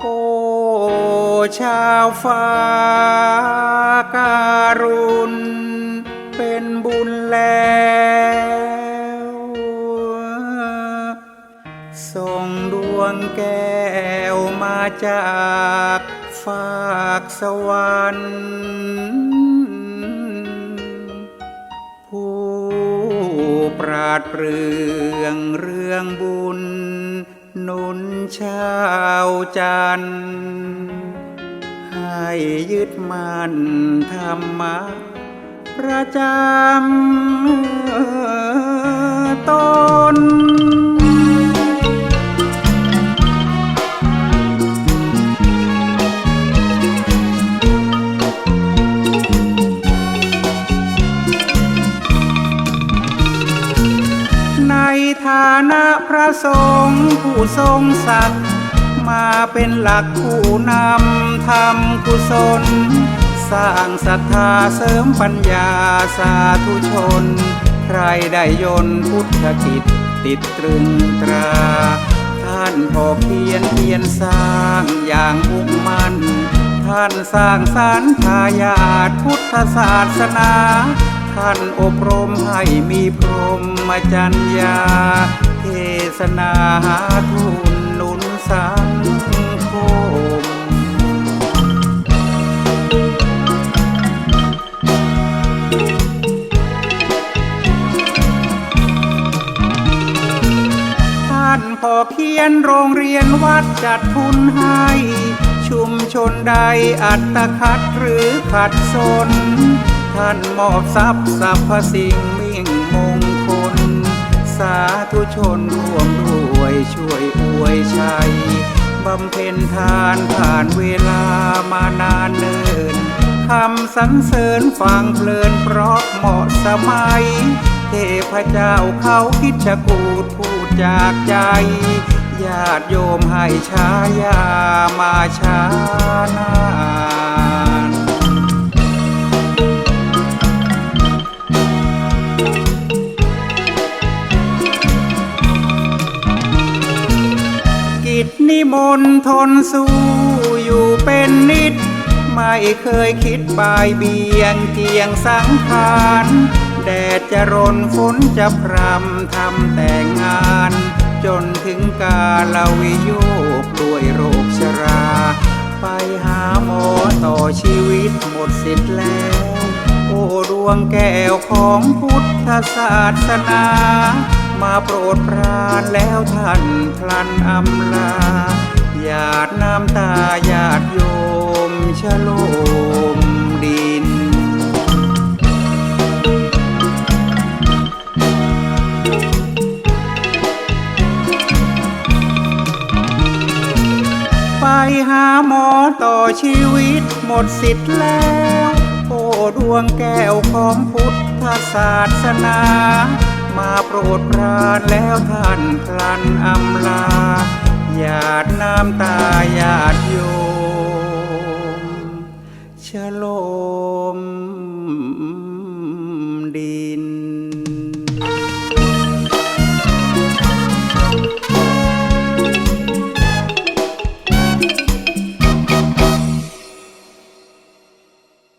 โอชาวฟ้าการุณ เป็นบุญแล้ว ส่งดวงแก้วมาจากฝากสวรรค์ผู้ปราดเปรื่องเรื่องบุญ นุนชาวจันทร์ให้ยึดมั่นธรรมะประจำ ฐานะพระสงฆ์ผู้ทรงศักดิ์มาเป็นหลักผู้นำทำกุศล สร้างศรัทธาเสริมปัญญาสาธุชน ใครได้ยนพุทธกิจติดตรึงตรา ท่านพอเพียรเพียรสร้างอย่างมุ่งมั่น ท่านสร้างสรรค์ทายาทพุทธศาสนา ท่านอบรมให้มีพรหมจรรยา เทศนาหาทุนนุนสังคมท่านพอเพียนโรงเรียนวัดจัดทุนให้ชุมชนใดอัตคัดหรือขัดสน ท่านมอบทรัพย์สรรพสิ่งมิ่งมงคล สาธุชนร่วมด้วยช่วยอวยชัยบำเพ็ญทานผ่านเวลามานานเนินคำสรรเสริญฟังเพลินเพราะเหมาะสมัย เทพเจ้าเขาคิดจะกูดพูดจากใจ ญาติโยมให้ชายามาช้านา นิมนต์ทนสู้อยู่เป็นนิด ไม่เคยคิดบายเบียงเกียงสังขารแดดจะรนฝนจะพรำทำแต่งาน จนถึงกาลวิโยกด้วยโรคชรา ไปหาหมอต่อชีวิตหมดสิทธิ์แล้ว โอ้ดวงแก้วของพุทธศาสนา มาโปรดปรานแล้วท่านพลันอำลาหยาดน้ำตาญาติโยมชโลมดิน ไปหาหมอต่อชีวิตหมดสิทธิ์แล้ว โอ้ดวงแก้วของพุทธศาสนา มาโปรดปรานแล้วท่านพลันอำลาหยาดน้ำตาหยาดโยมชโล